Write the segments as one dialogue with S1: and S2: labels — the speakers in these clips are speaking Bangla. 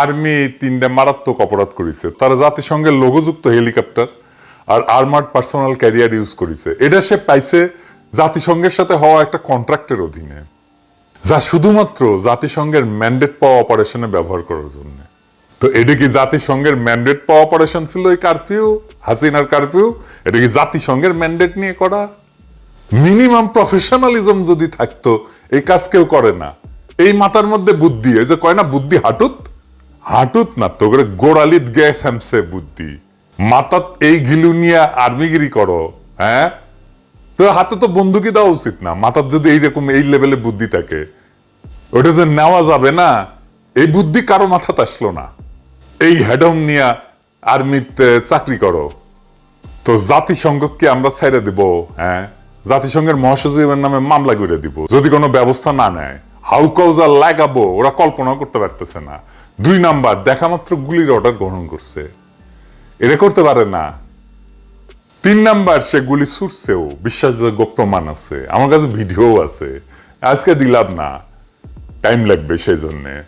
S1: আর্মি তিনটা মারাত্মক অপরাধ করেছে। তারা জাতিসংঘের লোগোযুক্ত হেলিকপ্টার আর আর্মার্ড পার্সোনাল ক্যারিয়ার ইউজ করেছে। এটা সে পাইছে জাতিসংঘের সাথে হওয়া একটা কন্ট্রাক্টের অধীনে, যা শুধুমাত্র জাতিসংঘের ম্যান্ডেট পাওয়া অপারেশনে ব্যবহার করার জন্য। তো এটা কি জাতিসংঘের ম্যান্ডেট পাওয়া অপারেশন ছিল এই কারফিউ, হাসিনার কারফিউ? এটা কি জাতিসংঘের ম্যান্ডেট নিয়ে করা? মিনিমাম প্রফেশনালিজম যদি থাকতো, এই কাজ কেউ করে না। এই মাথার মধ্যে বুদ্ধি, এই যে কয় না, বুদ্ধি হাঁটুত? হাঁটুত না, তো করে গোড়ালিত গ্যাস হ্যামসে বুদ্ধি। মাথাত এই গিলু নিয়ে আর্মিগিরি করো হ্যাঁ? তো হাতে তো বন্দুকি দেওয়া উচিত না মাথার যদি এইরকম এই লেভেলে বুদ্ধি থাকে। ওটা যে নেওয়া যাবে না, এই বুদ্ধি কারও মাথাতে আসলো না। এই হেডম নিয়ে আর্মিতে চাকরি করো। তো জাতিসংঘকে আমরা ছেড়ে দিব হ্যাঁ? জাতিসংঘের মহাসচিবের নামে মামলা করে দিব, যদি কোনো ব্যবস্থা না নেয়। হাউ কাউজা লাগাবো, ওরা কল্পনা করতে পারতেছে না। দুই নাম্বার, দেখা মাত্র গুলির অর্ডার গ্রহণ করছে। এটা করতে পারে না। তিন নাম্বার, সে গুলি ছুটছেও, বিশ্বাসযোগ্য প্রমাণ আছে। আমার কাছে ভিডিও আছে। আজকে দিলাম না। টাইম লাগবে সেই জন্যে।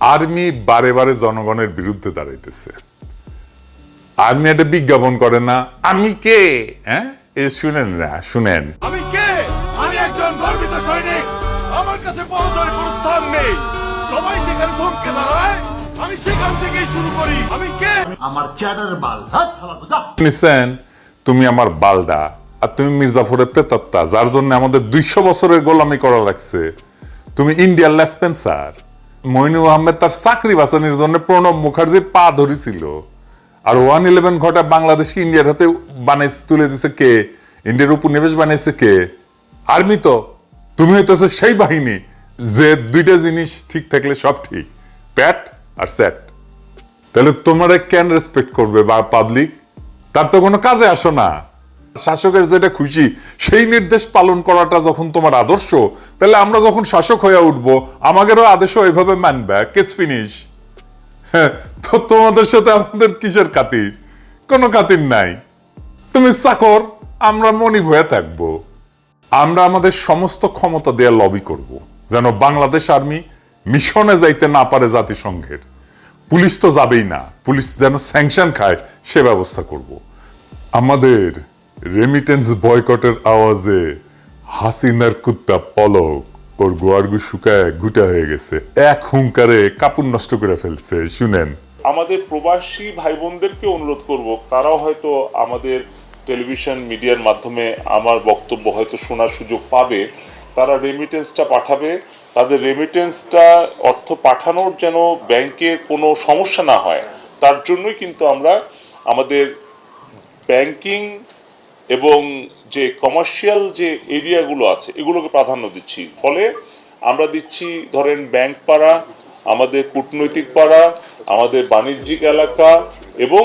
S1: আর্মি বারে বারে জনগণের বিরুদ্ধে দাঁড়াইতেছে। আর্মি একটা বিজ্ঞাপন করে না। আমি কে? হ্যাঁ? এ শুনেন না, শুনেন।
S2: আমি কে? আমি একজন গর্বিত সৈনিক। আমার কাছে পরাজয়ের কোনো স্থান নেই। সবাই যেখানে থমকে দাঁড়ায় আমি সেখান থেকেই শুরু করি। আমি কে?
S3: আমার চ্যাটার বাল। হ্যাঁ
S1: নিছেন তুমি আমার বালডা আর তুমি মির্জাফরের প্রেতাত্তা যার জন্য আমাদের দুইশো বছরের গোলামি করা লাগছে। তুমি ইন্ডিয়ার লেসপেন্সার। মইনুল আহমেদ তার চাকরি বাঁচানোর জন্য প্রণব মুখার্জির পা ধরেছিল। আর ওয়ান ইলেভেন ঘটা বাংলাদেশকে ইন্ডিয়ার হাতে বানাই তুলে দিছে কে? ইন্ডিয়ার উপনিবেশ বানাইছে কে? আর্মি তো তুমি হইতেছে সেই বাহিনী। যে দুইটা জিনিস ঠিক থাকলে সব ঠিক, প্যাট আর স্যাট। তাহলে তোমরা কেন রেসপেক্ট করবে বা পাবলিক তার তো কোনো কাজে আসো না। শাসকের যেটা খুশি, সেই নির্দেশ পালন করাটা যখন তোমার আদর্শ, তাহলে আমরা যখন শাসক হয়ে উঠবো, আমাদেরও আদেশও এভাবে মানবে কেস ফিনিশ হ্যাঁ তো তোমাদের সাথে আমাদের কিসের খাতির? কোনো খাতির নাই। তুমি চাকর, আমরা মনিব হয়ে থাকব। আমরা আমাদের সমস্ত ক্ষমতা দিয়ে লবি করব। যেন বাংলাদেশ আর্মি মিশনে যাইতে না পারে জাতিসংঘের। পুলিশ তো যাবেই না। পুলিশ যেন স্যাংশন খায়, সে ব্যবস্থা করব। আমাদের রেমিটেন্স বয়কটের আওয়াজে হাসিনার কুত্তা পলক ওর গোয়ারগু শুকায় গুটা হয়ে গেছে। এক হুঙ্কারে কাপড় নষ্ট করে ফেলছে, শুনেন।
S4: আমাদের প্রবাসী ভাই বোনদেরকে অনুরোধ করব, তারাও হয়তো আমাদের টেলিভিশন মিডিয়ার মাধ্যমে আমার বক্তব্য হয়তো শোনার সুযোগ পাবে। তারা রেমিটেন্সটা পাঠাবে। তাদের রেমিটেন্সটা অর্থ পাঠানোর যেন ব্যাংকে কোনো সমস্যা না হয়, তার জন্যই কিন্তু আমরা আমাদের ব্যাংকিং এবং যে কমার্শিয়াল যে এরিয়াগুলো আছে, এগুলোকে প্রাধান্য দিচ্ছি। ফলে আমরা দিচ্ছি ধরেন ব্যাংক পাড়া, আমাদের কূটনৈতিক পাড়া, আমাদের বাণিজ্যিক এলাকা এবং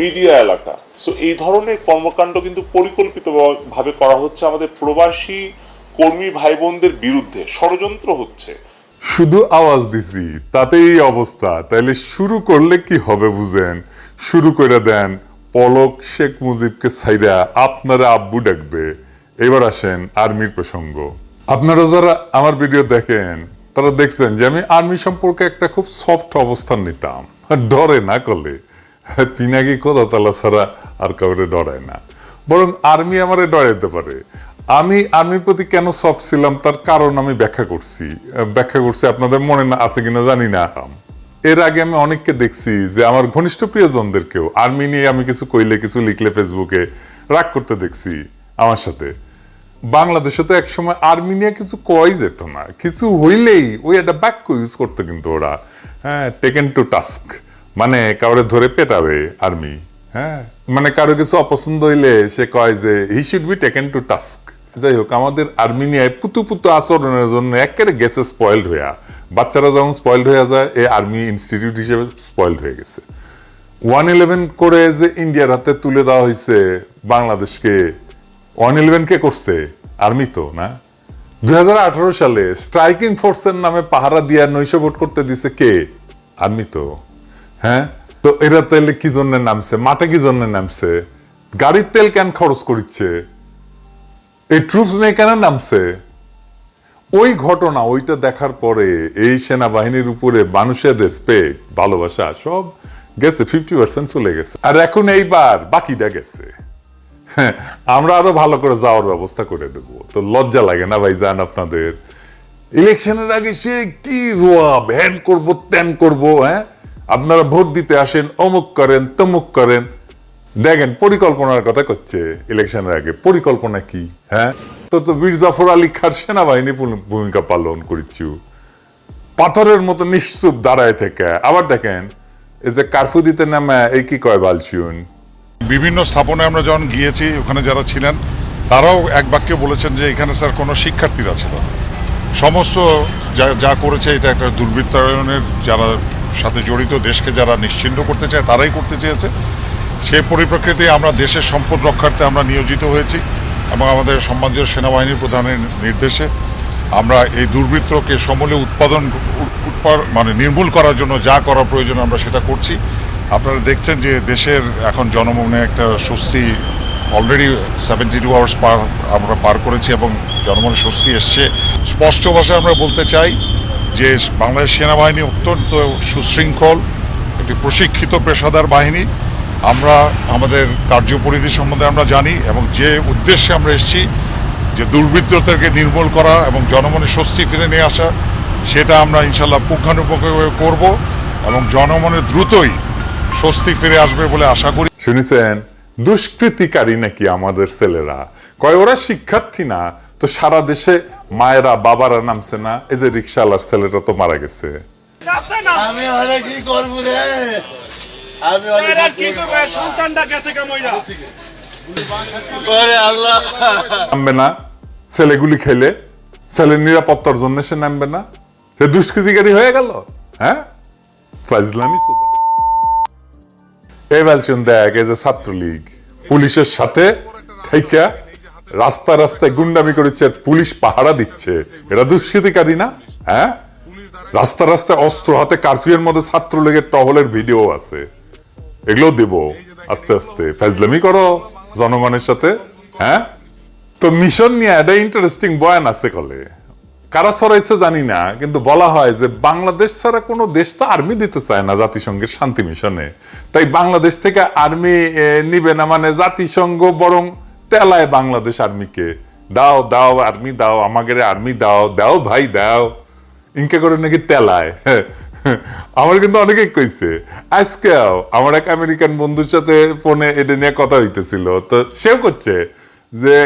S4: মিডিয়া এলাকা। সো এই ধরনের কর্মকাণ্ড কিন্তু পরিকল্পিতভাবে করা হচ্ছে আমাদের প্রবাসী কর্মী ভাই বোনদের বিরুদ্ধে। ষড়যন্ত্র হচ্ছে।
S1: শুধু আওয়াজ দিছি, তাতেই অবস্থা। তাইলে শুরু করলে কি হবে বুঝেন? শুরু করে দেন, পলক শেখ মুজিবকে ছাইরা আপনারা আব্বু ডাকবে। এবার আসেন আর্মির প্রসঙ্গ। আপনারা যারা আমার ভিডিও দেখেন, তারা দেখছেন যে আমি আর্মি সম্পর্কে একটা খুব সফট অবস্থান নিতাম। ডরে না করলে পিনাকি কোথা তালা ছাড়া আর কাউরে ডরায় না। বরং আর্মি আমারে ডরাইতে পারে। আমি আর্মির প্রতি কেন সফট ছিলাম তার কারণ আমি ব্যাখ্যা করছি। ব্যাখ্যা করছি, আপনাদের মনে না আছে কিনা জানি না। এর আগে আমি অনেককে দেখছি যে আমার ঘনিষ্ঠ প্রিয়জনদেরকেও আর্মি নিয়ে আমি কিছু কইলে, কিছু লিখলে ফেসবুকে রাগ করতে দেখছি আমার সাথে। বাংলাদেশে তো একসময় আর্মি নিয়ে কিছু কয় যেত না। কিছু হইলেই ওই একটা বাক্য ইউজ করতো কিন্তু ওরা। হ্যাঁ টেকেন টু টাস্ক মানে কাউরে ধরে পেটাবে আর্মি হ্যাঁ? মানে কারও কিছু অপছন্দ হইলে সে কয় যে he should be taken to task যাই হোক, আমাদের আর্মিনিয়ায় পুতু পুতু আচরণের জন্য একেবারে গেছে স্পয়েলড হইয়া। বাচ্চারা যেমন স্পয়েলড হয়ে যায়, এই আর্মি ইনস্টিটিউট হিসেবে স্পয়েলড হয়ে গেছে। ওয়ান ইলেভেন করে যে ইন্ডিয়ার হাতে তুলে দেওয়া হয়েছে বাংলাদেশকে, ওয়ান ইলেভেন কে করছে? আর্মি তো, না? দুই হাজার আঠারো সালে স্ট্রাইকিং ফোর্সের নামে পাহারা দিয়া নৈশ ভোট করতে দিছে কে? আর্মি তো। হ্যাঁ? তো এরা তাহলে কি জন্য নামছে? মাঠে কি জন্য নামছে? গাড়ির তেল কেন খরচ করিচ্ছে? এই ট্রুপস নিয়ে কেন নামছে? ওই ঘটনা ওইটা দেখার পরে এই সেনাবাহিনীর উপরে মানুষের রেসপেক্ট ভালোবাসা সব গেছে ফিফটি পার্সেন্ট চলে গেছে। আর এখন এইবার বাকিটা গেছে। হ্যাঁ, আমরা আরও ভালো করে যাওয়ার ব্যবস্থা করে দেবো। তো লজ্জা লাগে না ভাই যান আপনাদের? ইলেকশনের আগে সে কি রোয়া ভ্যান করব ত্যান করব হ্যাঁ? আপনারা ভোট দিতে আসেন, অমুক করেন, তমুক করেন। দেখেন, পরিকল্পনার কথা করছে ইলেকশনের আগে। পরিকল্পনা কি হ্যাঁ? তো তো বীর জাফর আলী খার সেনাবাহিনী ভূমিকা পালন করিচ্ছু। পাথরের মতো নিশ্চুপ দাঁড়ায় থেকে। আবার দেখেন, এই যে কারফু দিতে নামে, এই কি কয় বালছুন
S5: বিভিন্ন স্থাপনে আমরা যখন গিয়েছি, ওখানে যারা ছিলেন, তারাও এক বাক্যে বলেছেন যে, এখানে স্যার কোনো শিক্ষার্থীরা ছিল। সমস্ত যা যা করেছে, এটা একটা দুর্বৃত্তায়নের যারা সাথে জড়িত দেশকে যারা নিশ্চিন্ত করতে চায় তারাই করতে চেয়েছে। সেই পরিপ্রেক্ষিতে আমরা দেশের সম্পদ রক্ষার্থে আমরা নিয়োজিত হয়েছি এবং আমাদের সম্মানীয় সেনাবাহিনীর প্রধানের নির্দেশে আমরা এই দুর্বৃত্তকে সমূলে উৎপাদন মানে নির্মূল করার জন্য যা করা প্রয়োজন আমরা সেটা করছি। আপনারা দেখছেন যে দেশের এখন জনমনে একটা স্বস্তি অলরেডি সেভেন্টি টু আওয়ার্স পার আমরা পার করেছি এবং জনমনে স্বস্তি এসছে। স্পষ্ট ভাষায় আমরা বলতে চাই যে বাংলাদেশ সেনাবাহিনী অত্যন্ত সুশৃঙ্খল, একটি প্রশিক্ষিত পেশাদার বাহিনী, আমরা আমাদের কার্যপরিধি সম্বন্ধে আমরা জানি এবং যে উদ্দেশ্যে আমরা এসেছি, যে দুর্বৃত্ততাকে নির্মূল করা এবং জনমনে স্বস্তি ফিরে নিয়ে আসা, সেটা আমরা ইনশাল্লাহ পুঙ্খানুপুঙ্খভাবে করব এবং জনমনে দ্রুতই স্বস্তি ফিরে আসবে বলে আশা করি।
S1: শুনেছেন, দুষ্কৃতিকারী নাকি আমাদের ছেলেরা? কয়, ওরা শিক্ষার্থী না, তো সারা দেশে মায়েরা বাবারা নামছে না এই যে রিক্সাওয়ালার ছেলেটা তো মারা গেছে।
S3: আমি হলে কি করব রে? আমি হলে কি
S2: কি সন্তানটা গেছে কামইরা
S3: করে আল্লাহ।
S1: নামবে না। ছেলেগুলি খেলে ছেলের নিরাপত্তার জন্য সে নামবে না। সে দুষ্কৃতিকারী হয়ে গেল হ্যাঁ? ফাজলামি সুদা এই বলছেন দেখ এই যে ছাত্রলীগ। পুলিশের সাথে থাইকা রাস্তা রাস্তায় গুন্ডামি করেছে, আর পুলিশ পাহারা দিচ্ছে। এটা দুষ্কৃতিকারী না? হ্যাঁ? রাস্তা রাস্তায় অস্ত্র হাতে কারফিউর মধ্যে ছাত্রলীগের টহলের ভিডিও আছে। এগুলো দেব। আস্তে আস্তে। ফাজলামি করো জনগণের সাথে। হ্যাঁ? তো মিশন নিয়ে একটা ইন্টারেস্টিং বয়ান আছে কলে। কারা সরাইছে জানি না, কিন্তু বলা হয় যে বাংলাদেশ ছাড়া কোনো দেশ তো আর্মি দিতে চায় না জাতিসংঘের শান্তি মিশনে। তাই বাংলাদেশ থেকে আর্মি নিবে না মানে জাতিসংঘ বরং তেলায় বাংলাদেশ আর্মিকে। দাও দাও, আর্মি দাও আমাদের আর্মি দাও দাও ভাই, দাও। ইনকে করে নাকি তেলায়। আমার কিন্তু অনেকেই কইছে আজকেও আমার এক আমেরিকান বন্ধুর সাথে ফোনে এটা নিয়ে কথা হইতেছিল। তো সেও করছে যে,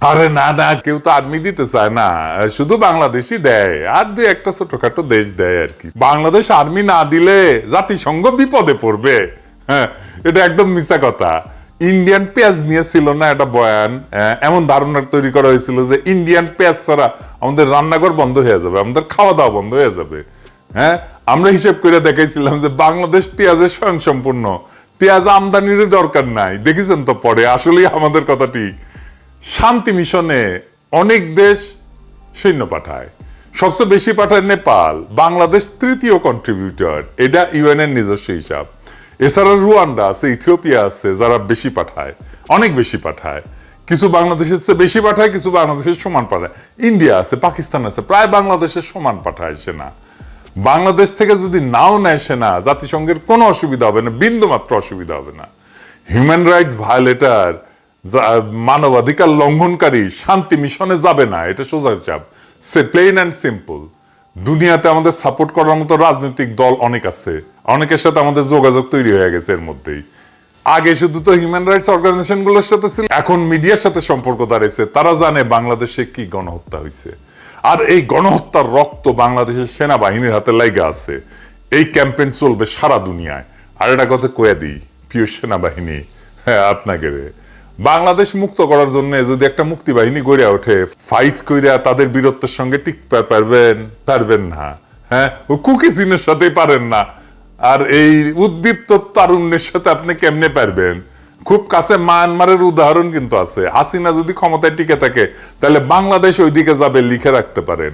S1: আরে না না, কেউ তো আর্মি দিতে চায় না, শুধু বাংলাদেশই দেয়, আর দুই একটা ছোটখাটো দেশ দেয় আর কি। বাংলাদেশ আর্মি না দিলে জাতিসংঘ বিপদে পড়বে। হ্যাঁ এটা একদম মিছা কথা। ইন্ডিয়ান পেঁয়াজ নিয়ে ছিল না একটা বয়ান এমন ধারণা তৈরি করা হয়েছিল যে ইন্ডিয়ান পেঁয়াজ ছাড়া আমাদের রান্নাঘর বন্ধ হয়ে যাবে, আমাদের খাওয়া দাওয়া বন্ধ হয়ে যাবে। হ্যাঁ আমরা হিসেব করে দেখাইছিলাম যে বাংলাদেশ পেঁয়াজের স্বয়ং সম্পূর্ণ পেঁয়াজ আমদানির দরকার নাই, দেখেছেন তো পরে, আসলেই আমাদের কথা ঠিক। শান্তি মিশনে অনেক দেশ সৈন্য পাঠায়। সবচেয়ে বেশি পাঠায় নেপাল, বাংলাদেশ তৃতীয় কন্ট্রিবিউটর এটা ইউএন এর নিজস্ব হিসাব। এছাড়া রুয়ান্ডা, আছে, ইথিওপিয়া আছে, যারা বেশি পাঠায়, অনেক বেশি পাঠায়। কিছু বাংলাদেশের চেয়ে বেশি পাঠায়, কিছু বাংলাদেশের সমান পাঠায়। ইন্ডিয়া আছে, পাকিস্তান আছে, প্রায় বাংলাদেশের সমান পাঠায় সেনা বাংলাদেশ থেকে যদি নাও নেয় সেনা জাতিসংঘের কোনো অসুবিধা হবে না বিন্দু মাত্র অসুবিধা হবে না। হিউম্যান রাইটস ভায়োলেটার মানবাধিকার লঙ্ঘনকারী শান্তি মিশনে যাবে না, এটা সোজা চাপ। সে প্লেন অ্যান্ড সিম্পল দুনিয়াতে আমাদের সাপোর্ট করার মতো রাজনৈতিক দল অনেক আছে। অনেকের সাথে আমাদের যোগাযোগ তৈরি হয়ে গেছে এর মধ্যেই। আগে শুধু তো হিউম্যান রাইটস অর্গানাইজেশনগুলোর সাথে ছিল, এখন মিডিয়ার সাথে সম্পর্ক দাঁড়িয়েছে তারা জানে বাংলাদেশে কি গণহত্যা হয়েছে আর এই গণহত্যার রক্ত বাংলাদেশের সেনাবাহিনীর হাতে লাইগা আছে। এই ক্যাম্পেইন চলবে সারা দুনিয়ায়। আর এটা কথা কয়ে দিই, প্রিয় সেনাবাহিনী হ্যাঁ আপনাকে। বাংলাদেশ মুক্ত করার জন্য যদি একটা মুক্তি বাহিনী গড়ে ওঠে ফাইট কইরা তাদের বীরত্বের সঙ্গে টিকতে পারবেন পারবেন না। হ্যাঁ? ও কুকি সিনের সাথে পারেন না। আর এই উদ্দীপ্ত তারুণ্যের সাথে আপনি কেমনে পারবেন? খুব কাছে মায়ানমারের উদাহরণ কিন্তু আছে। হাসিনা যদি ক্ষমতায় টিকে থাকে, তাহলে বাংলাদেশ ওইদিকে যাবে, লিখে রাখতে পারেন।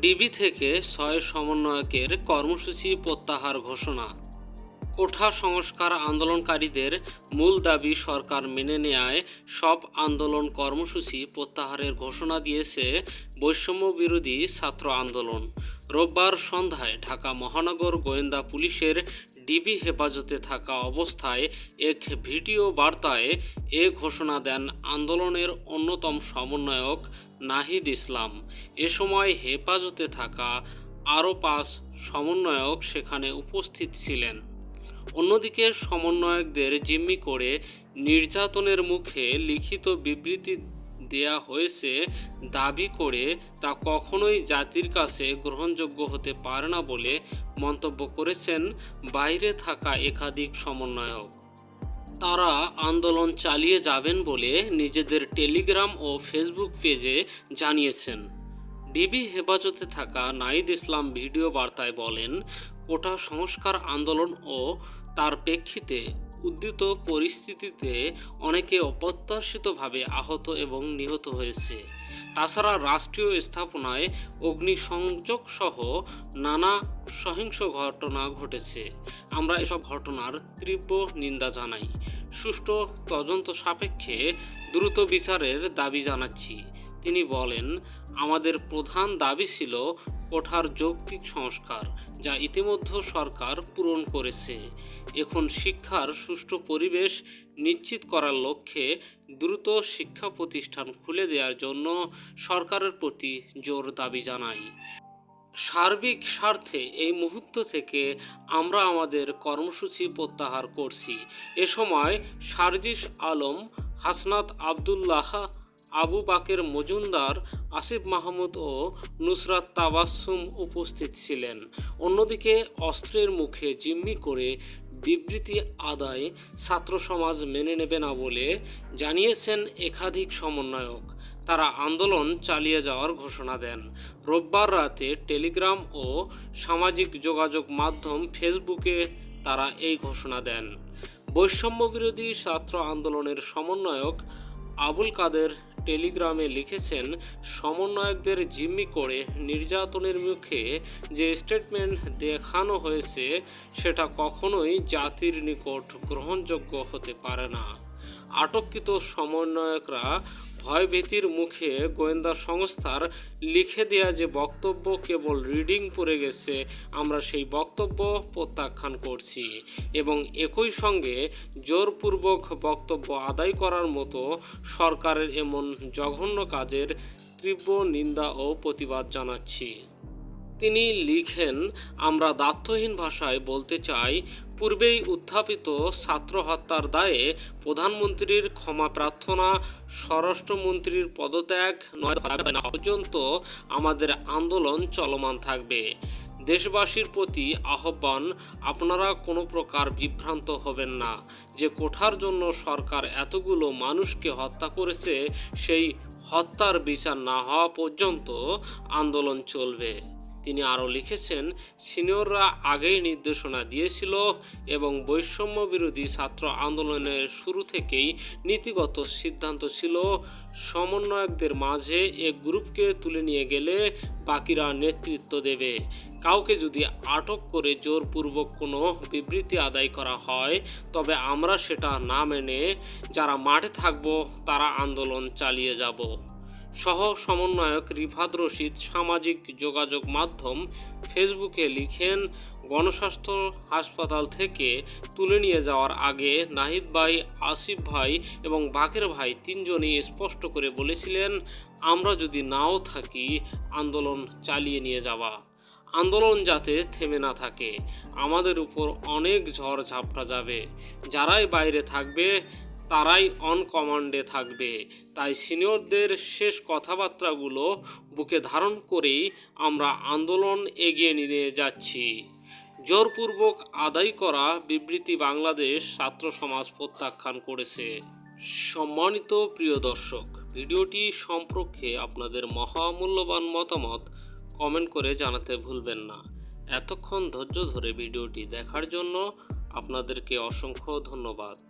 S6: ডিবি থেকে ছয় সমন্বয়কের কর্মসূচি প্রত্যাহার ঘোষণা। কোঠা সংস্কার আন্দোলনকারীদের মূল দাবি সরকার মেনে নেয়ায় সব আন্দোলন কর্মসূচি প্রত্যাহারের ঘোষণা দিয়েছে বৈষম্য বিরোধী ছাত্র আন্দোলন। রোববার সন্ধ্যায় ঢাকা মহানগর গোয়েন্দা পুলিশের ডিবি হেফাজতে থাকা অবস্থায় এক ভিডিও বার্তায় এ ঘোষণা দেন আন্দোলনের অন্যতম সমন্বয়ক নাহিদ ইসলাম। এ সময় হেফাজতে থাকা আরও পাঁচ সমন্বয়ক সেখানে উপস্থিত ছিলেন। অন্যদিকে সমন্বয়কদের জিম্মি করে নির্যাতনের মুখে লিখিত বিবৃতি দেয়া হয়েছে, দাবি করে তা কখনোই জাতির কাছে গ্রহণযোগ্য হতে পারে না বলে মন্তব্য করেছেন বাইরে থাকা একাধিক সমন্বয়ক। তারা আন্দোলন চালিয়ে যাবেন বলে নিজেদের টেলিগ্রাম ও ফেসবুক পেজে জানিয়েছেন। ডিবি হেফাজতে থাকা নাইদ ইসলাম ভিডিও বার্তায় বলেন কোটা সংস্কার আন্দোলন ও তার প্রেক্ষিতে উদ্ধৃত পরিস্থিতিতে অনেকে অপ্রত্যাশিতভাবে আহত এবং নিহত হয়েছে। তাছাড়া রাষ্ট্রীয় স্থাপনায় অগ্নিসংযোগ সহ নানা সহিংস ঘটনা ঘটেছে। আমরা এসব ঘটনার তীব্র নিন্দা জানাই। সুষ্ঠু তদন্ত সাপেক্ষে দ্রুত বিচারের দাবি জানাচ্ছি। তিনি বলেন, আমাদের প্রধান দাবি ছিল কোঠার যৌক্তিক সংস্কার। যা ইতিমধ্যে সরকার পূরণ করেছে। এখন শিক্ষার সুষ্ঠু পরিবেশ নিশ্চিত করার লক্ষ্যে দ্রুত শিক্ষা প্রতিষ্ঠান খুলে দেওয়ার জন্য সরকারের প্রতি জোর দাবি জানাই। সার্বিক স্বার্থে এই মুহূর্ত থেকে আমরা আমাদের কর্মসূচি প্রত্যাহার করছি। এ সময় সার্জিস আলম, হাসনাত আবদুল্লাহ আবু বাকের মজুমদার আসিফ মাহমুদ ও নুসরাত তাবাসসুম উপস্থিত ছিলেন। অন্যদিকে অস্ত্রের মুখে জিম্মি করে বিবৃতি আদায় ছাত্র সমাজ মেনে নেবে না বলে জানিয়েছেন একাধিক সমন্বয়ক। তারা আন্দোলন চালিয়ে যাওয়ার ঘোষণা দেন। রোববার রাতে টেলিগ্রাম ও সামাজিক যোগাযোগ মাধ্যম ফেসবুকে তারা এই ঘোষণা দেন। বৈষম্য বিরোধী ছাত্র আন্দোলনের সমন্বয়ক আবুল কাদের টেলিগ্রামে লিখেছেন, সমন্বয়কদের জিম্মি করে নির্যাতনের মুখে যে স্টেটমেন্ট দেখানো হয়েছে, সেটা কখনোই জাতির নিকট গ্রহণযোগ্য হতে পারে না। আটককৃত সমন্বয়করা ভয়ভীতির মুখে গোয়েন্দা সংস্থার লিখে দেয়া যে বক্তব্য কেবল রিডিং পড়ে গেছে, আমরা সেই বক্তব্য প্রত্যাখ্যান করছি। এবং একই সঙ্গে জোরপূর্বক বক্তব্য আদায় করার মতো সরকারের এমন জঘন্য কাজের তীব্র নিন্দা ও প্রতিবাদ জানাচ্ছি। তিনি লিখেন, আমরা দায়িত্বহীন ভাষায় বলতে চাই পূর্বেই উত্থাপিত ছাত্র হত্যার দায়ে প্রধানমন্ত্রীর ক্ষমা প্রার্থনা, স্বরাষ্ট্রমন্ত্রীর পদত্যাগ নয় পর্যন্ত আমাদের আন্দোলন চলমান থাকবে। দেশবাসীর প্রতি আহ্বান, আপনারা কোনো প্রকার বিভ্রান্ত হবেন না। যে কোঠার জন্য সরকার এতগুলো মানুষকে হত্যা করেছে, সেই হত্যার বিচার না হওয়া পর্যন্ত আন্দোলন চলবে। তিনি আরও লিখেছেন, সিনিয়ররা আগেই নির্দেশনা দিয়েছিল এবং বৈষম্য বিরোধী ছাত্র আন্দোলনের শুরু থেকেই নীতিগত সিদ্ধান্ত ছিল, সমন্বয়কদের মাঝে এক গ্রুপকে তুলে নিয়ে গেলে বাকিরা নেতৃত্ব দেবে। কাউকে যদি আটক করে জোরপূর্বক কোনো বিবৃতি আদায় করা হয়, তবে আমরা সেটা না মেনে যারা মাঠে থাকব তারা আন্দোলন চালিয়ে যাব। সহ সমন্বয়ক রিফাত রশিদ সামাজিক যোগাযোগ মাধ্যম ফেসবুকে লিখেন, গণস্বাস্থ্য হাসপাতাল থেকে তুলে নিয়ে যাওয়ার আগে নাহিদ ভাই, আসিফ ভাই এবং বাকের ভাই তিনজনই স্পষ্ট করে বলেছিলেন, আমরা যদি নাও থাকি, আন্দোলন চালিয়ে নিয়ে যাওয়া। আন্দোলন যাতে থেমে না থাকে। আমাদের উপর অনেক ঝড় ঝাপটা যাবে। যারাই বাইরে থাকবে তারাই অন কমান্ডে থাকবে। তাই সিনিয়রদের শেষ কথাবার্তাগুলো বুকে ধারণ করেই আমরা আন্দোলন এগিয়ে নিয়ে যাচ্ছি। জোরপূর্বক আদায় করা বিবৃতি বাংলাদেশ ছাত্র সমাজ প্রত্যাখ্যান করেছে। সম্মানিত প্রিয় দর্শক, ভিডিওটি সম্পর্কে আপনাদের মহামূল্যবান মতামত কমেন্ট করে জানাতে ভুলবেন না। এতক্ষণ ধৈর্য ধরে ভিডিওটি দেখার জন্য আপনাদেরকে অসংখ্য ধন্যবাদ।